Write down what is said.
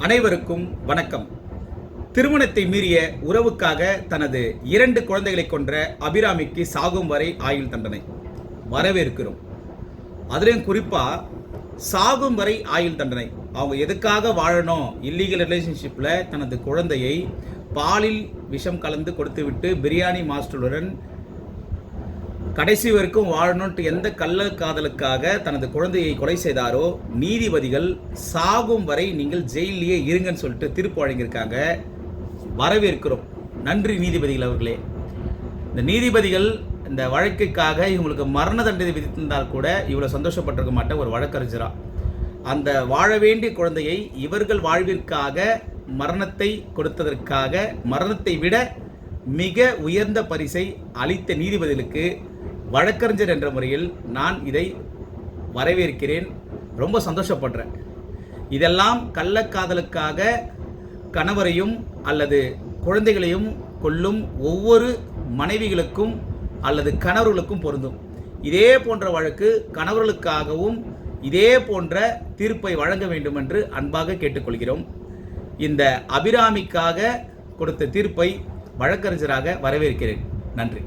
அனைவருக்கும் வணக்கம். திருமணத்தை மீறிய உறவுக்காக தனது இரண்டு குழந்தைகளை கொன்ற அபிராமிக்கு சாகும் வரை ஆயுள் தண்டனை. வரவேற்கிறோம். அதுலேயும் குறிப்பாக சாகும் வரை ஆயுள் தண்டனை. அவங்க எதுக்காக வாழணும்? இல்லீகல் ரிலேஷன்ஷிப்பில் தனது குழந்தையை பாலில் விஷம் கலந்து கொடுத்துவிட்டு பிரியாணி மாஸ்டருடன் கடைசி வரைக்கும் வாழணும்ட்டு எந்த கள்ள காதலுக்காக தனது குழந்தையை கொலை செய்தாரோ நீதிபதிகள் சாகும் வரை நீங்கள் ஜெயிலேயே இருங்கன்னு சொல்லிட்டு தீர்ப்பு வழங்கியிருக்காங்க. வரவேற்கிறோம். நன்றி நீதிபதிகள் அவர்களே. இந்த நீதிபதிகள் இந்த வழக்குக்காக இவங்களுக்கு மரண தண்டனை விதித்திருந்தால் கூட இவ்வளோ சந்தோஷப்பட்டிருக்க மாட்டேன் ஒரு வழக்கறிஞரா. அந்த வாழ வேண்டிய குழந்தையை இவர்கள் வாழ்விற்காக மரணத்தை கொடுத்ததற்காக மரணத்தை விட மிக உயர்ந்த பரிசை அளித்த நீதிபதிகளுக்கு வழக்கறிஞர் என்ற முறையில் நான் இதை வரவேற்கிறேன். ரொம்ப சந்தோஷப்படுறேன். இதெல்லாம் கள்ளக்காதலுக்காக கணவரையும் அல்லது குழந்தைகளையும் கொள்ளும் ஒவ்வொரு மனைவிகளுக்கும் அல்லது கணவர்களுக்கும் பொருந்தும். இதே போன்ற வழக்கு கணவர்களுக்காகவும் இதே போன்ற தீர்ப்பை வழங்க வேண்டும் என்று அன்பாக கேட்டுக்கொள்கிறோம். இந்த அபிராமிக்காக கொடுத்த தீர்ப்பை வழக்கறிஞராக வரவேற்கிறேன். நன்றி.